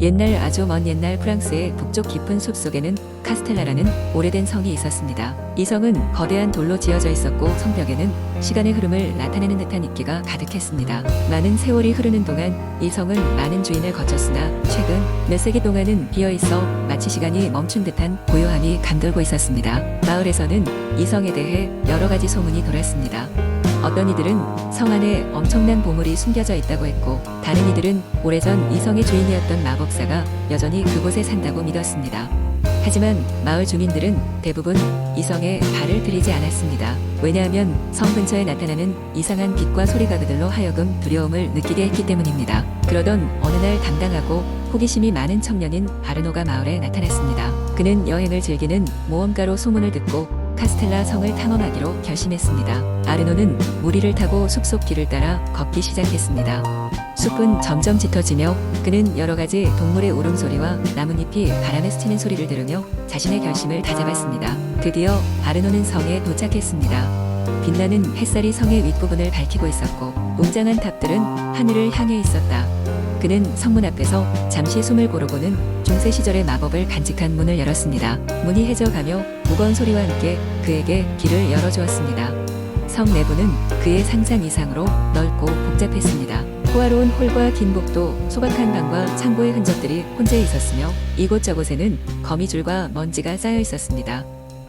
옛날 아주 먼 옛날 프랑스의 북쪽 깊은 숲 속에는 카스텔라라는 오래된 성이 있었습니다. 이 성은 거대한 돌로 지어져 있었고 성벽에는 시간의 흐름을 나타내는 듯한 입기가 가득했습니다. 많은 세월이 흐르는 동안 이 성은 많은 주인을 거쳤으나 최근 몇 세기 동안은 비어 있어 마치 시간이 멈춘 듯한 고요함이 감돌고 있었습니다. 마을에서는 이 성에 대해 여러 가지 소문이 돌았습니다. 어떤 이들은 성 안에 엄청난 보물이 숨겨져 있다고 했고 다른 이들은 오래전 이 성의 주인이었던 마법사가 여전히 그곳에 산다고 믿었습니다. 하지만 마을 주민들은 대부분 이 성에 발을 들이지 않았습니다. 왜냐하면 성 근처에 나타나는 이상한 빛과 소리가 그들로 하여금 두려움을 느끼게 했기 때문입니다. 그러던 어느 날 당당하고 호기심이 많은 청년인 아르노가 마을에 나타났습니다. 그는 여행을 즐기는 모험가로 소문을 듣고 카스텔라 성을 탐험하기로 결심했습니다. 아르노는 무리를 타고 숲속 길을 따라 걷기 시작했습니다. 숲은 점점 짙어지며 그는 여러 가지 동물의 울음소리와 나뭇잎이 바람에 스치는 소리를 들으며 자신의 결심을 다잡았습니다. 드디어 아르노는 성에 도착했습니다. 빛나는 햇살이 성의 윗부분을 밝히고 있었고 웅장한 탑들은 하늘을 향해 있었다. 그는 성문 앞에서 잠시 숨을 고르고는 중세 시절의 마법을 간직한 문을 열었습니다. 문이 해져가며 무거운 소리와 함께 그에게 길을 열어주었습니다. 성 내부는 그의 상상 이상으로 넓고 복잡했습니다. 호화로운 홀과 긴 복도, 소박한 방과 창고의 흔적들이 혼재 있었으며 이곳저곳에는 거미줄과 먼지가 쌓여 있었습니다.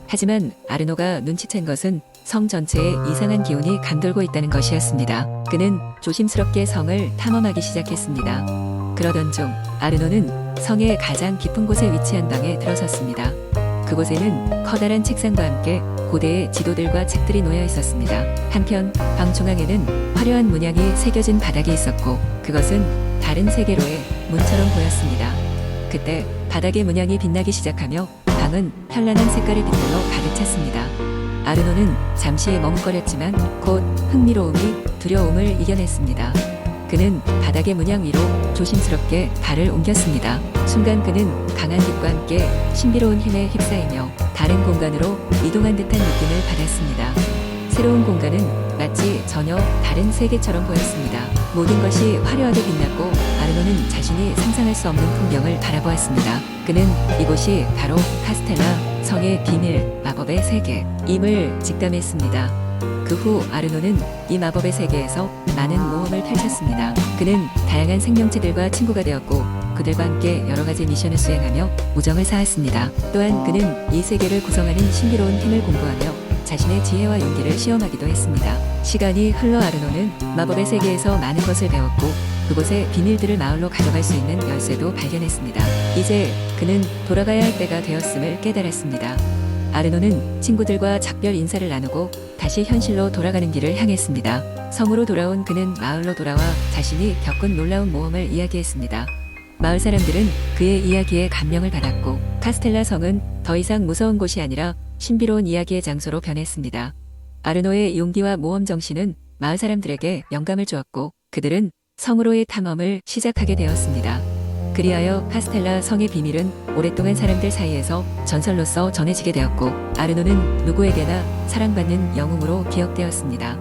하지만 아르노가 눈치챈 것은 성 전체에 이상한 기운이 감돌고 있다는 것이었습니다. 그는 조심스럽게 성을 탐험하기 시작했습니다. 그러던 중 아르노는 성의 가장 깊은 곳에 위치한 방에 들어섰습니다. 그곳에는 커다란 책상과 함께 고대의 지도들과 책들이 놓여 있었습니다. 한편 방 중앙에는 화려한 문양이 새겨진 바닥이 있었고 그것은 다른 세계로의 문처럼 보였습니다. 그때 바닥의 문양이 빛나기 시작하며 방은 현란한 색깔의 빛들로 가득 찼습니다. 아르노는 잠시 머뭇거렸지만 곧 흥미로움이 두려움을 이겨냈습니다. 그는 바닥의 문양 위로 조심스럽게 발을 옮겼습니다. 순간 그는 강한 빛과 함께 신비로운 힘에 휩싸이며 다른 공간으로 이동한 듯한 느낌을 받았습니다. 새로운 공간은 마치 전혀 다른 세계처럼 보였습니다. 모든 것이 화려하게 빛났고 아르노는 자신이 상상할 수 없는 풍경을 바라보았습니다. 그는 이곳이 바로 카스텔라 성의 비밀 마법의 세계 임을 직감했습니다. 그 후 아르노는 이 마법의 세계에서 많은 모험을 펼쳤습니다. 그는 다양한 생명체들과 친구가 되었고 그들과 함께 여러 가지 미션을 수행하며 우정을 쌓았습니다. 또한 그는 이 세계를 구성하는 신비로운 힘을 공부하며 자신의 지혜와 용기를 시험하기도 했습니다. 시간이 흘러 아르노는 마법의 세계에서 많은 것을 배웠고 그곳의 비밀들을 마을로 가져갈 수 있는 열쇠도 발견했습니다. 이제 그는 돌아가야 할 때가 되었음을 깨달았습니다. 아르노는 친구들과 작별 인사를 나누고 다시 현실로 돌아가는 길을 향했습니다. 성으로 돌아온 그는 마을로 돌아와 자신이 겪은 놀라운 모험을 이야기했습니다. 마을 사람들은 그의 이야기에 감명을 받았고 카스텔라 성은 더 이상 무서운 곳이 아니라 신비로운 이야기의 장소로 변했습니다. 아르노의 용기와 모험 정신은 마을 사람들에게 영감을 주었고 그들은 성으로의 탐험을 시작하게 되었습니다. 그리하여 카스텔라 성의 비밀은 오랫동안 사람들 사이에서 전설로서 전해지게 되었고 아르노는 누구에게나 사랑받는 영웅으로 기억되었습니다.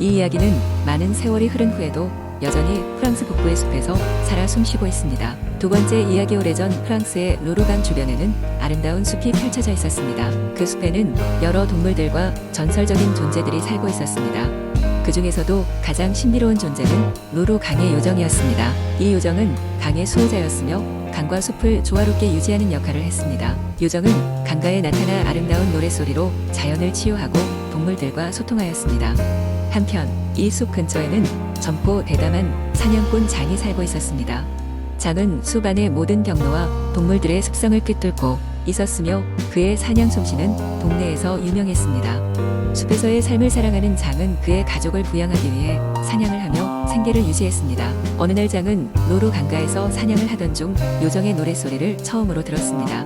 이 이야기는 많은 세월이 흐른 후에도 여전히 프랑스 북부의 숲에서 살아 숨쉬고 있습니다. 두 번째 이야기 오래전 프랑스의 루르강 주변에는 아름다운 숲이 펼쳐져 있었습니다. 그 숲에는 여러 동물들과 전설적인 존재들이 살고 있었습니다. 그 중에서도 가장 신비로운 존재는 루루 강의 요정이었습니다. 이 요정은 강의 수호자였으며 강과 숲을 조화롭게 유지하는 역할을 했습니다. 요정은 강가에 나타나 아름다운 노랫소리로 자연을 치유하고 동물들과 소통하였습니다. 한편 이 숲 근처에는 젊고 대담한 사냥꾼 장이 살고 있었습니다. 장은 숲 안의 모든 경로와 동물들의 습성을 꿰뚫고 있었으며 그의 사냥 솜씨는 동네에서 유명했습니다. 숲에서의 삶을 사랑하는 장은 그의 가족을 부양하기 위해 사냥을 하며 생계를 유지했습니다. 어느 날 장은 노루 강가에서 사냥을 하던 중 요정의 노랫소리를 처음으로 들었습니다.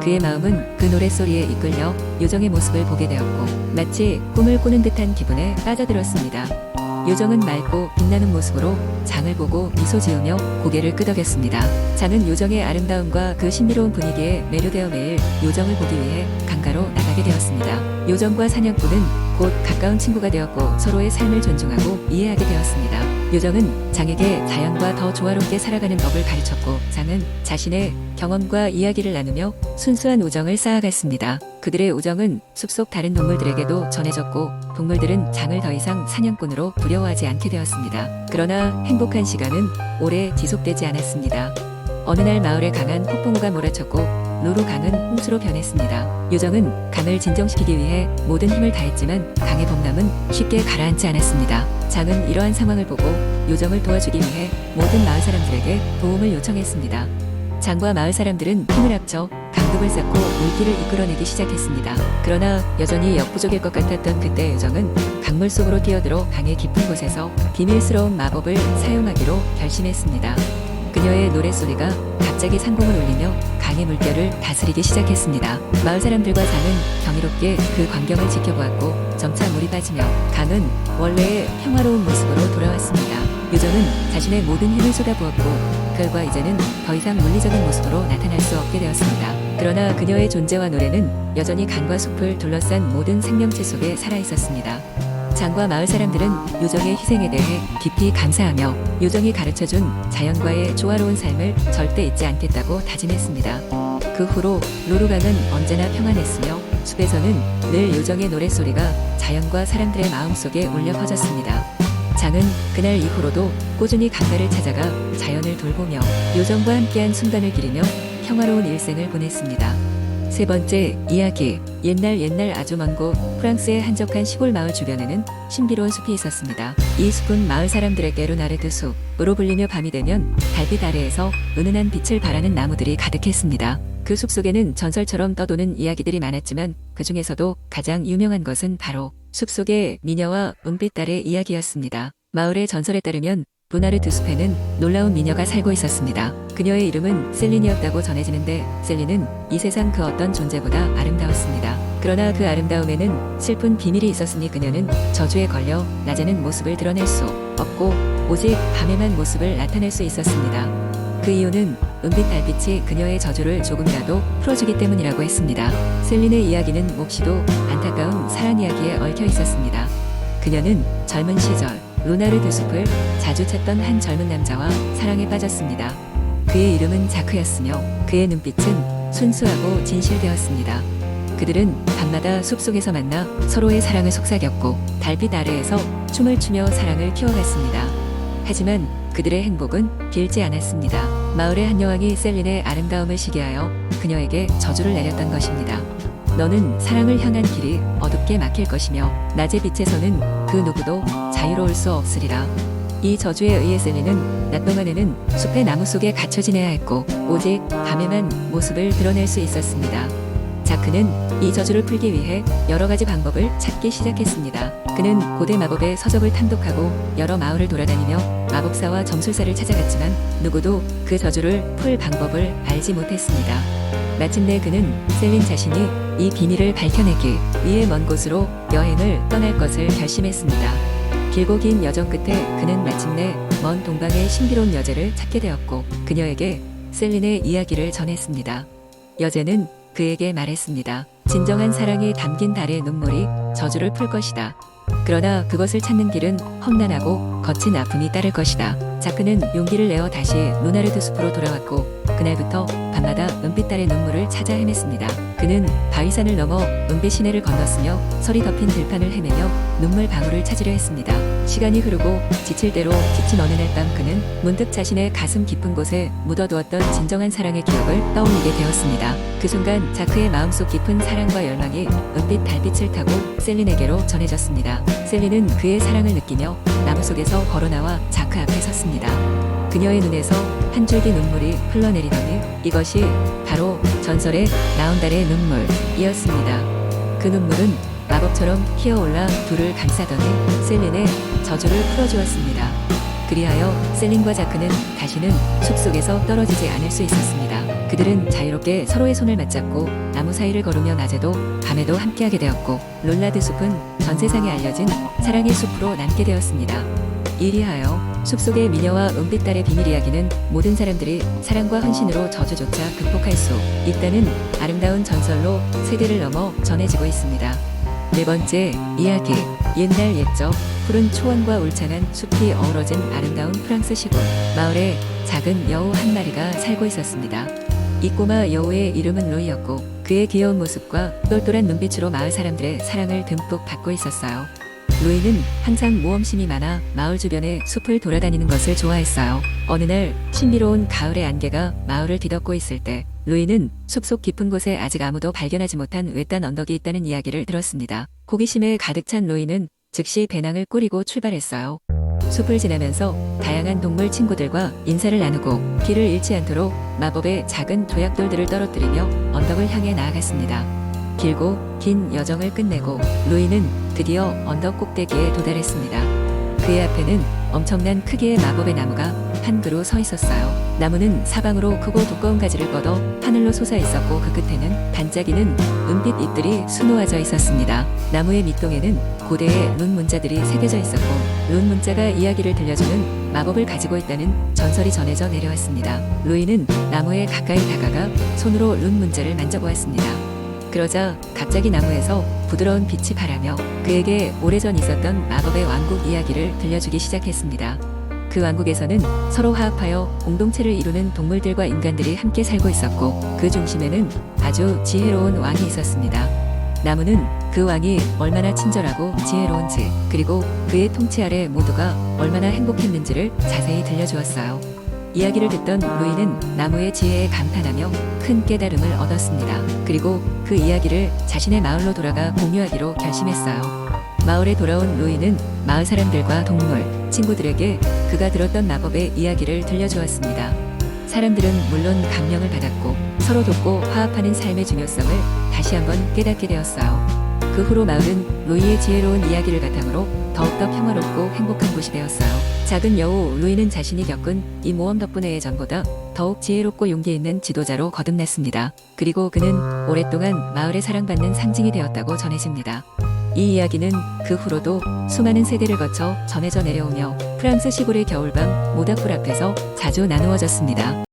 그의 마음은 그 노랫소리에 이끌려 요정의 모습을 보게 되었고 마치 꿈을 꾸는 듯한 기분에 빠져들었습니다. 요정은 맑고 빛나는 모습으로 장을 보고 미소 지으며 고개를 끄덕였습니다. 장은 요정의 아름다움과 그 신비로운 분위기에 매료되어 매일 요정을 보기 위해 강가로 나 가게 되었습니다. 요정과 사냥꾼은 곧 가까운 친구가 되었고 서로의 삶을 존중하고 이해하게 되었습니다. 요정은 장에게 자연과 더 조화롭게 살아가는 법을 가르쳤고 장은 자신의 경험과 이야기를 나누며 순수한 우정을 쌓아갔습니다. 그들의 우정은 숲속 다른 동물들에게도 전해졌고 동물들은 장을 더 이상 사냥꾼으로 두려워하지 않게 되었습니다. 그러나 행복한 시간은 오래 지속되지 않았습니다. 어느 날 마을에 강한 폭풍우가 몰아쳤고 노루 강은 홍수로 변했습니다. 요정은 강을 진정시키기 위해 모든 힘을 다했지만 강의 범람은 쉽게 가라앉지 않았습니다. 장은 이러한 상황을 보고 요정을 도와주기 위해 모든 마을 사람들에게 도움을 요청했습니다. 장과 마을 사람들은 힘을 합쳐 강둑을 쌓고 물길을 이끌어내기 시작했습니다. 그러나 여전히 역부족일 것 같았던 그때 요정은 강물 속으로 뛰어들어 강의 깊은 곳에서 비밀스러운 마법을 사용하기로 결심했습니다. 그녀의 노랫소리가 갑자기 상공을 울리며 강의 물결을 다스리기 시작했습니다. 마을 사람들과 장은 경이롭게 그 광경을 지켜보았고 점차 물이 빠지며 강은 원래의 평화로운 모습으로 돌아왔습니다. 요정은 자신의 모든 힘을 쏟아부었고 결과 이제는 더 이상 물리적인 모습으로 나타날 수 없게 되었습니다. 그러나 그녀의 존재와 노래는 여전히 강과 숲을 둘러싼 모든 생명체 속에 살아 있었습니다. 장과 마을 사람들은 요정의 희생에 대해 깊이 감사하며 요정이 가르쳐준 자연과의 조화로운 삶을 절대 잊지 않겠다고 다짐했습니다. 그 후로 로루강은 언제나 평안했으며 숲에서는 늘 요정의 노랫소리가 자연과 사람들의 마음속에 울려 퍼졌습니다. 장은 그날 이후로도 꾸준히 강가를 찾아가 자연을 돌보며 요정과 함께한 순간을 기리며 평화로운 일생을 보냈습니다. 세 번째 이야기 옛날 옛날 아주 먼곳 프랑스의 한적한 시골 마을 주변에는 신비로운 숲이 있었습니다. 이 숲은 마을 사람들에게 루나르드 숲으로 불리며 밤이 되면 달빛 아래에서 은은한 빛을 발하는 나무들이 가득했습니다. 그 숲 속에는 전설처럼 떠도는 이야기들이 많았지만 그 중에서도 가장 유명한 것은 바로 숲 속의 미녀와 은빛 달의 이야기였습니다. 마을의 전설에 따르면 루나르드 숲에는 놀라운 미녀가 살고 있었습니다. 그녀의 이름은 셀린이었다고 전해지는데 셀린은 이 세상 그 어떤 존재보다 아름다웠습니다. 그러나 그 아름다움에는 슬픈 비밀이 있었으니 그녀는 저주에 걸려 낮에는 모습을 드러낼 수 없고 오직 밤에만 모습을 나타낼 수 있었습니다. 그 이유는 은빛 달빛이 그녀의 저주를 조금이라도 풀어주기 때문이라고 했습니다. 셀린의 이야기는 몹시도 안타까운 사랑 이야기에 얽혀 있었습니다. 그녀는 젊은 시절 루나르 드 숲을 자주 찾던 한 젊은 남자와 사랑에 빠졌습니다. 그의 이름은 자크였으며 그의 눈빛은 순수하고 진실되었습니다. 그들은 밤마다 숲속에서 만나 서로의 사랑을 속삭였고 달빛 아래에서 춤을 추며 사랑을 키워갔습니다. 하지만 그들의 행복은 길지 않았습니다. 마을의 한 여왕이 셀린의 아름다움을 시기하여 그녀에게 저주를 내렸던 것입니다. 너는 사랑을 향한 길이 어둡게 막힐 것이며 낮의 빛에서는 그 누구도 자유로울 수 없으리라. 이 저주에 의해 셀린은 낮 동안에는 숲의 나무 속에 갇혀 지내야 했고 오직 밤에만 모습을 드러낼 수 있었습니다. 자크는 이 저주를 풀기 위해 여러 가지 방법을 찾기 시작했습니다. 그는 고대 마법의 서적을 탐독하고 여러 마을을 돌아다니며 마법사와 점술사를 찾아갔지만 누구도 그 저주를 풀 방법을 알지 못했습니다. 마침내 그는 셀린 자신이 이 비밀을 밝혀내기 위해 먼 곳으로 여행을 떠날 것을 결심했습니다. 길고 긴 여정 끝에 그는 마침내 먼 동방의 신비로운 여제를 찾게 되었고 그녀에게 셀린의 이야기를 전했습니다. 여제는 그에게 말했습니다. 진정한 사랑이 담긴 달의 눈물이 저주를 풀 것이다. 그러나 그것을 찾는 길은 험난하고 거친 아픔이 따를 것이다. 자크는 용기를 내어 다시 루나르드 숲으로 돌아왔고 그날부터 밤마다 은빛 달의 눈물을 찾아 헤맸습니다. 그는 바위산을 넘어 은빛 시내를 건넜으며 설이 덮인 들판을 헤매며 눈물 방울을 찾으려 했습니다. 시간이 흐르고 지칠 대로 지친 어느 날 밤 그는 문득 자신의 가슴 깊은 곳에 묻어두었던 진정한 사랑의 기억을 떠올리게 되었습니다. 그 순간 자크의 마음속 깊은 사랑과 열망이 은빛 달빛을 타고 셀린에게로 전해졌습니다. 셀린은 그의 사랑을 느끼며 나무 속에서 걸어나와 자크 앞에 섰습니다. 그녀의 눈에서 한 줄기 눈물이 흘러내리더니 이것이 바로 전설의 나온 달의 눈물이었습니다. 그 눈물은 마법처럼 희어올라 둘을 감싸더니 셀린의 저주를 풀어주었습니다. 그리하여 셀린과 자크는 다시는 숲속에서 떨어지지 않을 수 있었습니다. 그들은 자유롭게 서로의 손을 맞잡고 나무 사이를 걸으며 낮에도 밤에도 함께하게 되었고 롤라드 숲은 전 세상에 알려진 사랑의 숲으로 남게 되었습니다. 이리하여 숲속의 미녀와 은빛달의 비밀 이야기는 모든 사람들이 사랑과 헌신으로 저주조차 극복할 수 있다는 아름다운 전설로 세대를 넘어 전해지고 있습니다. 네 번째 이야기 옛날 옛적 푸른 초원과 울창한 숲이 어우러진 아름다운 프랑스 시골 마을에 작은 여우 한 마리가 살고 있었습니다. 이 꼬마 여우의 이름은 로이였고 그의 귀여운 모습과 똘똘한 눈빛으로 마을 사람들의 사랑을 듬뿍 받고 있었어요. 로이는 항상 모험심이 많아 마을 주변에 숲을 돌아다니는 것을 좋아했어요. 어느 날 신비로운 가을의 안개가 마을을 뒤덮고 있을 때 로이는 숲속 깊은 곳에 아직 아무도 발견하지 못한 외딴 언덕이 있다는 이야기를 들었습니다. 호기심에 가득 찬 로이는 즉시 배낭을 꾸리고 출발했어요. 숲을 지나면서 다양한 동물 친구들과 인사를 나누고 길을 잃지 않도록 마법의 작은 도약돌들을 떨어뜨리며 언덕을 향해 나아갔습니다. 길고 긴 여정을 끝내고 루이는 드디어 언덕 꼭대기에 도달했습니다. 그의 앞에는 엄청난 크기의 마법의 나무가 한 그루 서 있었어요. 나무는 사방으로 크고 두꺼운 가지를 뻗어 하늘로 솟아 있었고 그 끝에는 반짝이는 은빛 잎들이 수놓아져 있었습니다. 나무의 밑동에는 고대의 룬 문자들이 새겨져 있었고 룬 문자가 이야기를 들려주는 마법을 가지고 있다는 전설이 전해져 내려왔습니다. 루이는 나무에 가까이 다가가 손으로 룬 문자를 만져보았습니다. 그러자 갑자기 나무에서 부드러운 빛이 바라며 그에게 오래전 있었던 마법의 왕국 이야기를 들려주기 시작했습니다. 그 왕국에서는 서로 화합하여 공동체를 이루는 동물들과 인간들이 함께 살고 있었고 그 중심에는 아주 지혜로운 왕이 있었습니다. 나무는 그 왕이 얼마나 친절하고 지혜로운지 그리고 그의 통치 아래 모두가 얼마나 행복했는지를 자세히 들려주었어요. 이야기를 듣던 루이는 나무의 지혜에 감탄하며 큰 깨달음을 얻었습니다. 그리고 그 이야기를 자신의 마을로 돌아가 공유하기로 결심했어요. 마을에 돌아온 루이는 마을 사람들과 동물, 친구들에게 그가 들었던 마법의 이야기를 들려주었습니다. 사람들은 물론 감명을 받았고 서로 돕고 화합하는 삶의 중요성을 다시 한번 깨닫게 되었어요. 그 후로 마을은 루이의 지혜로운 이야기를 바탕으로 더욱더 평화롭고 행복한 곳이 되었어요. 작은 여우 루이는 자신이 겪은 이 모험 덕분에 예전보다 더욱 지혜롭고 용기 있는 지도자로 거듭났습니다. 그리고 그는 오랫동안 마을에 사랑받는 상징이 되었다고 전해집니다. 이 이야기는 그 후로도 수많은 세대를 거쳐 전해져 내려오며 프랑스 시골의 겨울밤 모닥불 앞에서 자주 나누어졌습니다.